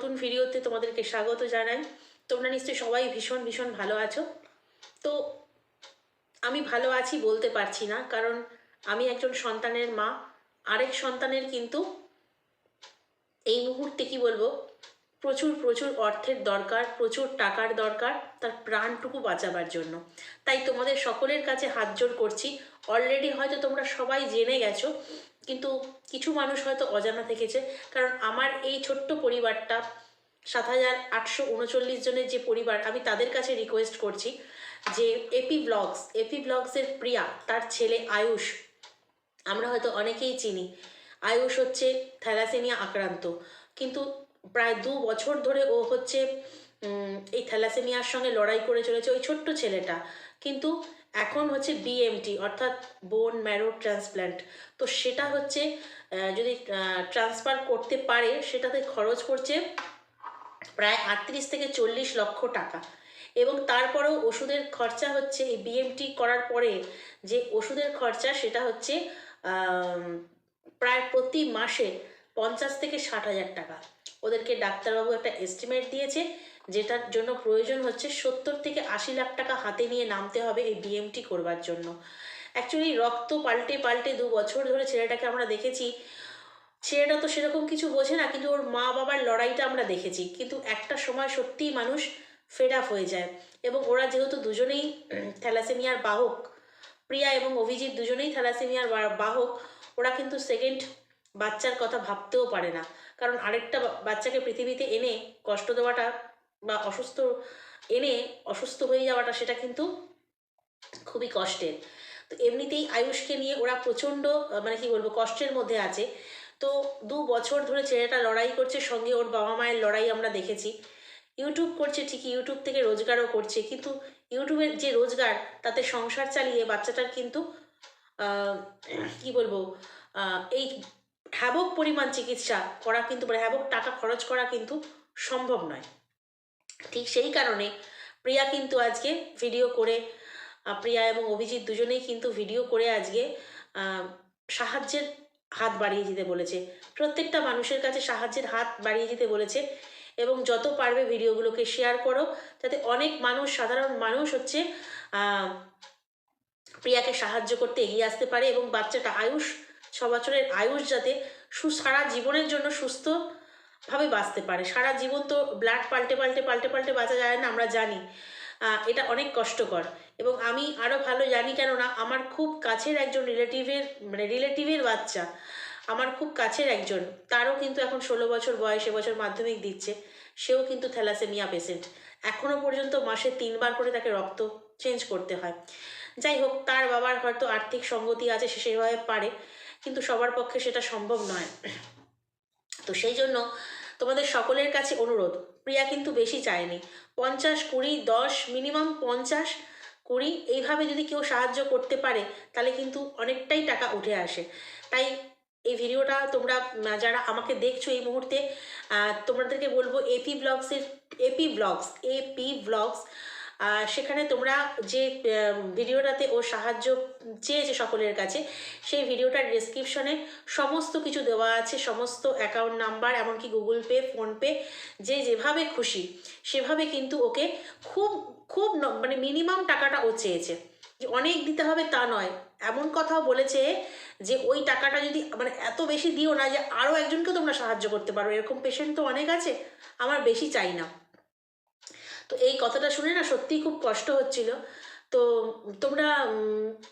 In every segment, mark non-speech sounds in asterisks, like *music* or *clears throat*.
নতুন ভিডিওতে তোমাদেরকে স্বাগত জানাই। তোমরা নিশ্চয়ই সবাই ভীষণ ভীষণ ভালো আছো। তো আমি ভালো আছি বলতে পারছি না, কারণ আমি একজন সন্তানের মা। আরেক সন্তানের কিন্তু এই মুহূর্তে কি বলব? প্রচুর প্রচুর অর্থের দরকার, প্রচুর টাকার দরকার, তার প্রাণটুকু বাঁচাবার জন্য। তাই তোমাদের সকলের কাছে হাত জোর করছি। অলরেডি হয়তো তোমরা সবাই জেনে গেছো, কিন্তু কিছু মানুষ হয়তো অজানা থেকেছে। কারণ আমার এই ছোট্ট পরিবারটা সাত হাজার আটশো উনচল্লিশ জনের যে পরিবার, আমি তাদের কাছে রিকোয়েস্ট করছি যে এপি ব্লগস এপি ব্লগসের প্রিয়া, তার ছেলে আয়ুষ, আমরা হয়তো অনেকেই চিনি। আয়ুষ হচ্ছে থ্যালাসেমিয়া আক্রান্ত। কিন্তু প্রায় দু বছর ধরে ও হচ্ছে এই থ্যালাসেমিয়ার সঙ্গে লড়াই করে চলেছে ওই ছোট্ট ছেলেটা। কিন্তু এখন হচ্ছে বিএমটি অর্থাৎ বোন ম্যারো ট্রান্সপ্ল্যান্ট তো সেটা হচ্ছে যদি ট্রান্সফার করতে পারে, সেটাতে খরচ পড়ছে প্রায় আটত্রিশ থেকে চল্লিশ লক্ষ টাকা। এবং তারপরেও ওষুধের খরচা হচ্ছে, এই বিএমটি করার পরে যে ওষুধের খরচা, সেটা হচ্ছে প্রায় প্রতি মাসে পঞ্চাশ থেকে ষাট হাজার টাকা। ওদেরকে ডাক্তারবাবু একটা এস্টিমেট দিয়েছে, যেটার জন্য প্রয়োজন হচ্ছে সত্তর থেকে আশি লাখ টাকা হাতে নিয়ে নামতে হবে এই বিএমটি করবার জন্য। অ্যাকচুয়ালি রক্ত পাল্টে পাল্টে দু বছর ধরে ছেলেটাকে আমরা দেখেছি। ছেলেটা তো সেরকম কিছু বোঝে না, কিন্তু ওর মা বাবার লড়াইটা আমরা দেখেছি। কিন্তু একটা সময় সত্যিই মানুষ ফেড আপ হয়ে যায়। এবং ওরা যেহেতু দুজনেই থ্যালাসেমিয়ার বাহক, প্রিয়া এবং অভিজিৎ দুজনেই থ্যালাসেমিয়ার বাহক, ওরা কিন্তু সেকেন্ড বাচ্চার কথা ভাবতেও পারে না। কারণ আরেকটা বাচ্চাকে পৃথিবীতে এনে কষ্ট দেওয়াটা বা অসুস্থ, এনে অসুস্থ হয়ে যাওয়াটা সেটা কিন্তু খুবই কষ্টের। তো এমনিতেই আয়ুষকে নিয়ে ওরা প্রচণ্ড মানে কি বলব, কষ্টের মধ্যে আছে। তো দু বছর ধরে ছেলেটা লড়াই করছে, সঙ্গে ওর বাবা মায়ের লড়াই আমরা দেখেছি। ইউটিউব করছে, ঠিকই ইউটিউব থেকে রোজগারও করছে। কিন্তু ইউটিউবের যে রোজগার, তাতে সংসার চালিয়ে বাচ্চাটার কিন্তু কি বলব এই হ্যাবক পরিমাণ চিকিৎসা করা কিন্তু মানে হ্যাবক টাকা খরচ করা কিন্তু সম্ভব নয়। ঠিক সেই কারণে প্রিয়া কিন্তু আজকে ভিডিও করে প্রিয়া এবং অভিজিৎ দুজনেই কিন্তু ভিডিও করে আজকে সাহায্যের হাত বাড়িয়ে দিতে বলেছে। প্রত্যেকটা মানুষের কাছে সাহায্যের হাত বাড়িয়ে দিতে বলেছে এবং যত পারবে ভিডিওগুলোকে শেয়ার করো, যাতে অনেক মানুষ, সাধারণ মানুষ হচ্ছে প্রিয়াকে সাহায্য করতে এগিয়ে আসতে পারে এবং বাচ্চাটা আয়ুষ ছ বছরের আয়ুষ যাতে সু, সারা জীবনের জন্য সুস্থ ভাবে বাঁচতে পারে। সারা জীবন তো ব্লাড পাল্টে পাল্টে পাল্টে পাল্টে বাঁচা যায় না, আমরা জানি। এটা অনেক কষ্টকর। এবং আমি আরও ভালো জানি কেননা, আমার খুব কাছের একজন রিলেটিভের মানে রিলেটিভের বাচ্চা। আমার খুব কাছের একজন। তারও কিন্তু এখন ষোলো বছর বয়স বছর মাধ্যমিক দিচ্ছে। সেও কিন্তু থ্যালাসেমিয়া পেশেন্ট। এখনও পর্যন্ত মাসে তিনবার করে তাকে রক্ত চেঞ্জ করতে হয়। যাই হোক, তার বাবার হয়তো আর্থিক সঙ্গতি আছে, সে সেভাবে পারে। কিন্তু সবার পক্ষে সেটা সম্ভব নয়। তো সেই জন্য তোমাদের সকলের কাছে অনুরোধ, প্রিয়া কিন্তু বেশি চায়নি। পঞ্চাশ কুড়ি, দশ, মিনিমাম পঞ্চাশ কুড়ি, এইভাবে যদি কেউ সাহায্য করতে পারে, তাহলে কিন্তু অনেকটাই টাকা উঠে আসে। তাই এই ভিডিওটা তোমরা যারা আমাকে দেখছ এই মুহূর্তে তোমাদেরকে বলব এপি ব্লগসের এপি ব্লগস এপি ব্লগস সেখানে তোমরা যে ভিডিওটাতে ও সাহায্য চেয়েছে সকলের কাছে, সেই ভিডিওটার ডিসক্রিপশনে সমস্ত কিছু দেওয়া আছে, সমস্ত অ্যাকাউন্ট নাম্বার এমনকি গুগল পে ফোনপে যে যেভাবে খুশি, সেভাবে কিন্তু ওকে খুব খুব মানে মিনিমাম টাকাটা ও চেয়েছে। যে অনেক দিতে হবে তা নয়। এমন কথাও বলেছে যে ওই টাকাটা যদি মানে এত বেশি দিও না যে আরও একজনকে তোমরা সাহায্য করতে পারো। এরকম পেশেন্ট তো অনেক আছে, আমার বেশি চাই না। তো এই কথাটা শুনে না সত্যিই খুব কষ্ট হচ্ছিল। তো তোমরা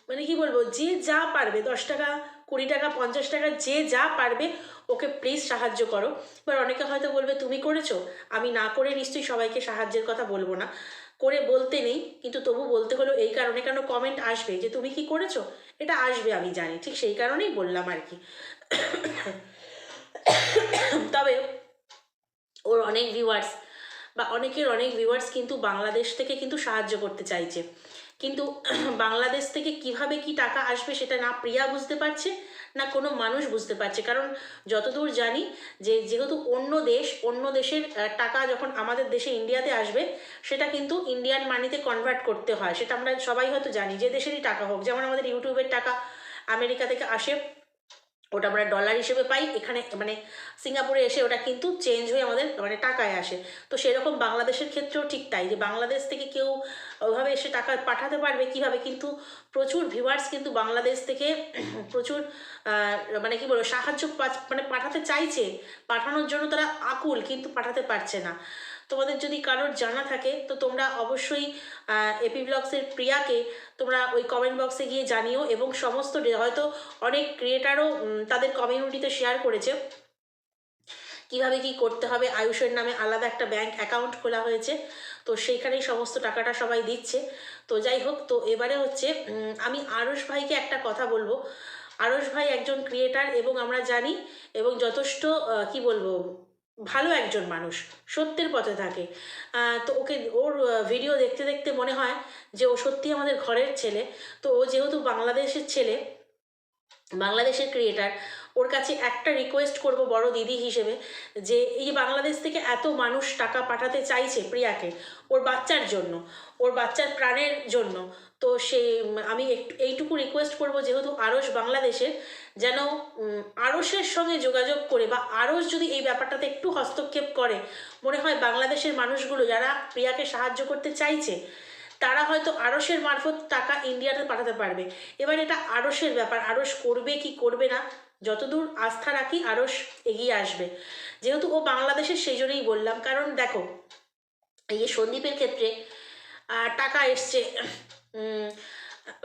মানে কি বলব, যে যা পারবে, দশ টাকা, কুড়ি টাকা, পঞ্চাশ টাকা, যে যা পারবে, ওকে প্লিজ সাহায্য করো। এবার অনেকে হয়তো বলবে, তুমি করেছ? আমি না করে নিশ্চয়ই সবাইকে সাহায্যের কথা বলব না। করে বলতে নেই, কিন্তু তবু বলতে হলো এই কারণে কেন কমেন্ট আসবে? যে তুমি কি করেছ? এটা আসবে, আমি জানি। ঠিক সেই কারণেই বললাম আর কি। *coughs* তবে ওর অনেক ভিউয়ার্স বা অনেকের অনেক ভিউয়ার্স কিন্তু বাংলাদেশ থেকে কিন্তু সাহায্য করতে চাইছে। কিন্তু *clears throat* বাংলাদেশ থেকে কীভাবে কি টাকা আসবে সেটা না প্রিয়া বুঝতে পারছে, না কোনো মানুষ বুঝতে পারছে। কারণ যতদূর জানি যে যেহেতু অন্য দেশ, অন্য দেশের টাকা যখন আমাদের দেশে ইন্ডিয়াতে আসবে, সেটা কিন্তু ইন্ডিয়ান মানিতে কনভার্ট করতে হয়। সেটা আমরা সবাই হয়তো জানি, যে দেশেরই টাকা হোক। যেমন আমাদের ইউটিউবের টাকা আমেরিকা থেকে আসে ওটা আমরা ডলার হিসেবে পাই, এখানে মানে সিঙ্গাপুরে এসে ওটা কিন্তু চেঞ্জ হয়ে আমাদের মানে টাকায় আসে। তো সেরকম বাংলাদেশের ক্ষেত্রেও ঠিক তাই যে বাংলাদেশ থেকে কেউ ওইভাবে এসে টাকা পাঠাতে পারবে কীভাবে? কিন্তু প্রচুর ভিউয়ার্স কিন্তু বাংলাদেশ থেকে *clears throat* প্রচুর মানে কি বলব, সাহায্য মানে পাঠাতে চাইছে। পাঠানোর জন্য তারা আকুল, কিন্তু পাঠাতে পারছে না। তোমাদের যদি কারোর জানা থাকে, তো তোমরা অবশ্যই এপি ব্লগসের প্রিয়াকে তোমরা ওই কমেন্ট বক্সে গিয়ে জানিও এবং সমস্ত হয়তো অনেক ক্রিয়েটারও তাদের কমিউনিটিতে শেয়ার করেছে। কীভাবে কি করতে হবে? আয়ুষের নামে আলাদা একটা ব্যাংক অ্যাকাউন্ট খোলা হয়েছে। তো সেইখানেই সমস্ত টাকাটা সবাই দিচ্ছে। তো যাই হোক, তো এবারে হচ্ছে আমি আরস ভাইকে একটা কথা বলব। আরস ভাই একজন ক্রিয়েটার এবং আমরা জানি এবং যথেষ্ট কি বলব? ভালো একজন মানুষ, সত্যের পথে থাকে। তো ওকে ওর ভিডিও দেখতে দেখতে মনে হয় যে ও সত্যি আমাদের ঘরের ছেলে। তো ও যেহেতু বাংলাদেশের ছেলে বাংলাদেশের ক্রিয়েটার ওর কাছে একটা রিকোয়েস্ট করব বড় দিদি হিসেবে যে, এই বাংলাদেশ থেকে এত মানুষ টাকা পাঠাতে চাইছে প্রিয়াকে ওর বাচ্চার জন্য, ওর বাচ্চার প্রাণের জন্য। তো সে, আমি একটু, এইটুকু রিকোয়েস্ট করব যেহেতু আরস বাংলাদেশের যেন আরসের সঙ্গে যোগাযোগ করে বা আরস যদি এই ব্যাপারটাতে একটু হস্তক্ষেপ করে, মনে হয় বাংলাদেশের মানুষগুলো যারা প্রিয়াকে সাহায্য করতে চাইছে তারা হয়তো আড়সের মারফত টাকা ইন্ডিয়াতে পাঠাতে পারবে। এবার এটা আড়সের ব্যাপার আড়স করবে কি করবে না, যতদূর আস্থা রাখি আড়স এগিয়ে আসবে। যেহেতু ও বাংলাদেশের সেই জন্যই বললাম, কারণ দেখো, এই সন্দীপের ক্ষেত্রে টাকা এসছে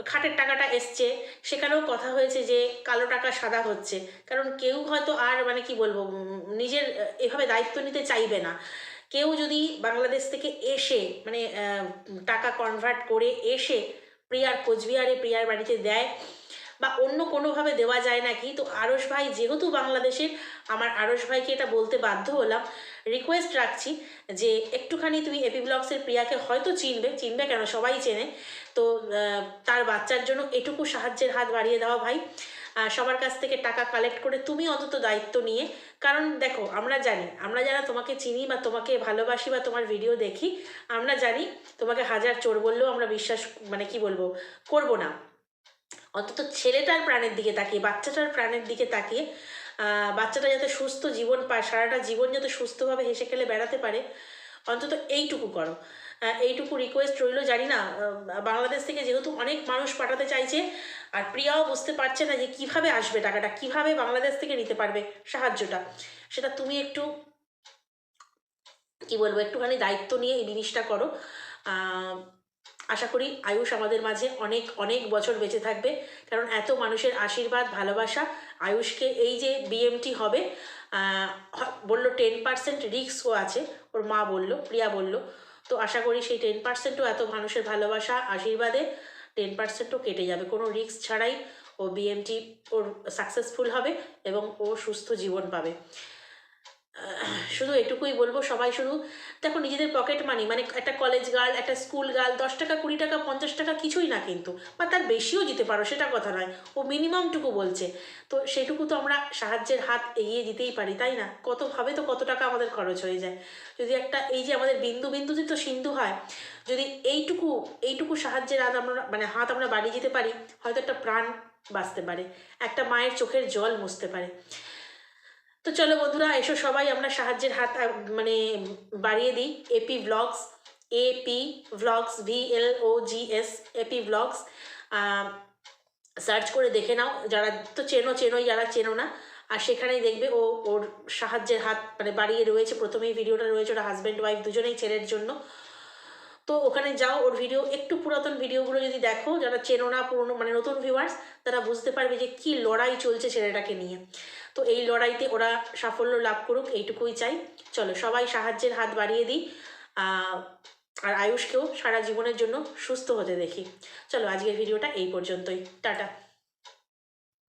খাটের টাকাটা এসছে, সেখানেও কথা হয়েছে যে কালো টাকা সাদা হচ্ছে। কারণ কেউ হয়তো আর মানে কি বলব নিজের, এভাবে দায়িত্ব নিতে চাইবে না। কেউ যদি বাংলাদেশ থেকে এসে মানে টাকা কনভার্ট করে এসে প্রিয়ার কোচবিহারে প্রিয়ার বাড়িতে দেয় বা অন্য কোনোভাবে দেওয়া যায় নাকি, তো আরস ভাই, যেহেতু বাংলাদেশের, আমার আরস ভাইকে এটা বলতে বাধ্য হলাম রিকোয়েস্ট রাখছি যে একটুখানি তুমি এপি ব্লগসের প্রিয়াকে হয়তো চিনবে চিনবে কেন সবাই চেনে, তো তার বাচ্চার জন্য এটুকু সাহায্যের হাত বাড়িয়ে দাও ভাই। সবার কাছ থেকে টাকা কালেক্ট করে তুমি অন্তত দায়িত্ব নিয়ে, কারণ দেখো, আমরা জানি, আমরা যারা তোমাকে চিনি বা তোমাকে ভালোবাসি বা তোমার ভিডিও দেখি, আমরা জানি তোমাকে হাজার চোর বললেও আমরা বিশ্বাস মানে কি বলব, করব না। অন্তত ছেলেটার প্রাণের দিকে তাকিয়ে, বাচ্চাটার প্রাণের দিকে তাকিয়ে বাচ্চাটা যাতে সুস্থ জীবন পায়, সারাটা জীবন যাতে সুস্থভাবে হেসে খেলে বেড়াতে পারে, অন্তত এইটুকু করো। এইটুকু রিকোয়েস্ট রইল, জানি না বাংলাদেশ থেকে যেহেতু অনেক মানুষ পাঠাতে চাইছে, আর প্রিয়াও বুঝতে পারছে না যে কীভাবে আসবে টাকাটা, কীভাবে বাংলাদেশ থেকে নিতে পারবে সাহায্যটা। সেটা তুমি একটু, কি বলব, একটুখানি দায়িত্ব নিয়ে এই জিনিসটা করো। আশা করি আয়ুষ আমাদের মাঝে অনেক অনেক বছর বেঁচে থাকবে, কারণ এত মানুষের আশীর্বাদ, ভালোবাসা আয়ুষকে এই যে বিএমটি হবে বলল টেন পার্সেন্ট রিস্কও আছে, ওর মা বলল, প্রিয়া বলল। তো আশা করি সেই টেন পার্সেন্টও এত মানুষের ভালোবাসা, আশীর্বাদে টেন পার্সেন্টও কেটে যাবে। কোনো রিস্ক ছাড়াই ও বিএমটি ওর সাকসেসফুল হবে এবং ও সুস্থ জীবন পাবে। শুধু এটুকুই বলব, সবাই শুধু দেখো নিজেদের পকেট মানি মানে একটা কলেজ গার্ল একটা স্কুল গার্ল দশ টাকা, কুড়ি টাকা, পঞ্চাশ টাকা কিছুই না কিন্তু, বা তার বেশিও দিতে পারো, সেটা কথা নয়, ও মিনিমামটুকু বলছে। তো সেটুকু তো আমরা সাহায্যের হাত এগিয়ে দিতেই পারি, তাই না? কতভাবে তো কত টাকা আমাদের খরচ হয়ে যায়। যদি একটা এই যে আমাদের বিন্দু বিন্দু বিন্দুতে তো সিন্ধু হয়, যদি এইটুকু এইটুকু সাহায্যের হাত আমরা মানে হাত আমরা বাড়িয়ে দিতে পারি, হয়তো একটা প্রাণ বাঁচতে পারে, একটা মায়ের চোখের জল মুছতে পারে। তো চলো বন্ধুরা, এসো সবাই, আমরা সাহায্যের হাত মানে বাড়িয়ে দিই। AP blogs AP blogs V L O G S AP blogs search করে দেখে নাও। যারা তো চেনো, চেনোই, যারা চেনো না, আর সেখানেই দেখবে ও, ওর সাহায্যের হাত মানে বাড়িয়ে রয়েছে। প্রথমেই ভিডিওটা রয়েছে ওটা হাজব্যান্ড ওয়াইফ দুজনেই ছেলের জন্য। তো ওখানে যাও, ওর ভিডিও একটু পুরাতন ভিডিওগুলো যদি দেখো, যারা চেনো না, পুরনো মানে নতুন ভিউয়ার্স তারা বুঝতে পারবে যে কি লড়াই চলছে ছেলেটাকে নিয়ে। তো এই লড়াইতে ওরা সাফল্য লাভ করুক, এইটুকুই চাই। চলো, সবাই সাহায্যের হাত বাড়িয়ে দিই। আর আয়ুষকেও সারা জীবনের জন্য সুস্থ হতে দেখি। চলো, আজকের ভিডিওটা এই পর্যন্তই। টাটা।